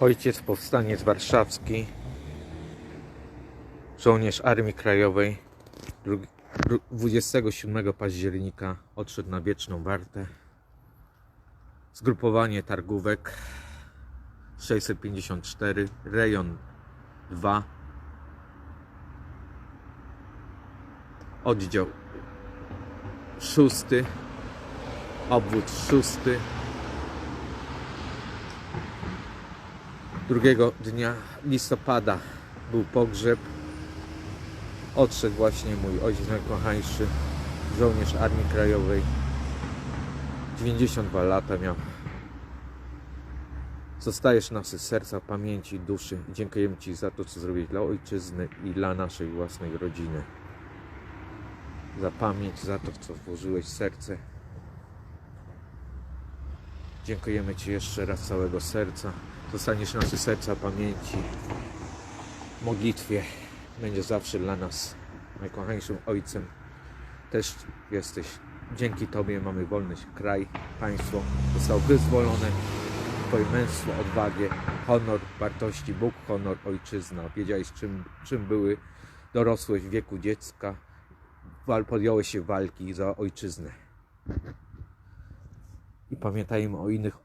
Ojciec powstaniec warszawski, żołnierz Armii Krajowej, dru- dru- 27 października odszedł na wieczną wartę. Zgrupowanie targówek 654, rejon 2, oddział 6, obwód 6. Drugiego dnia listopada był pogrzeb. Odszedł właśnie mój ojciec najkochańszy, żołnierz Armii Krajowej. 92 lata miał. Zostajesz naszych sercach, pamięci, duszy. Dziękujemy Ci za to, co zrobiłeś dla ojczyzny i dla naszej własnej rodziny. Za pamięć, za to, co włożyłeś w serce. Dziękujemy Ci jeszcze raz całego serca. Zostaniesz w naszych serca pamięci, modlitwie. Będzie zawsze dla nas najkochańszym Ojcem. Też jesteś. Dzięki Tobie mamy wolny kraj, państwo zostało wyzwolone. Twoje męstwo, odwagę, honor, wartości, Bóg, honor, ojczyzna. Wiedziałeś, czym, czym były, dorosłeś w wieku dziecka, wal- podjąłeś się walki za ojczyznę. I pamiętajmy o innych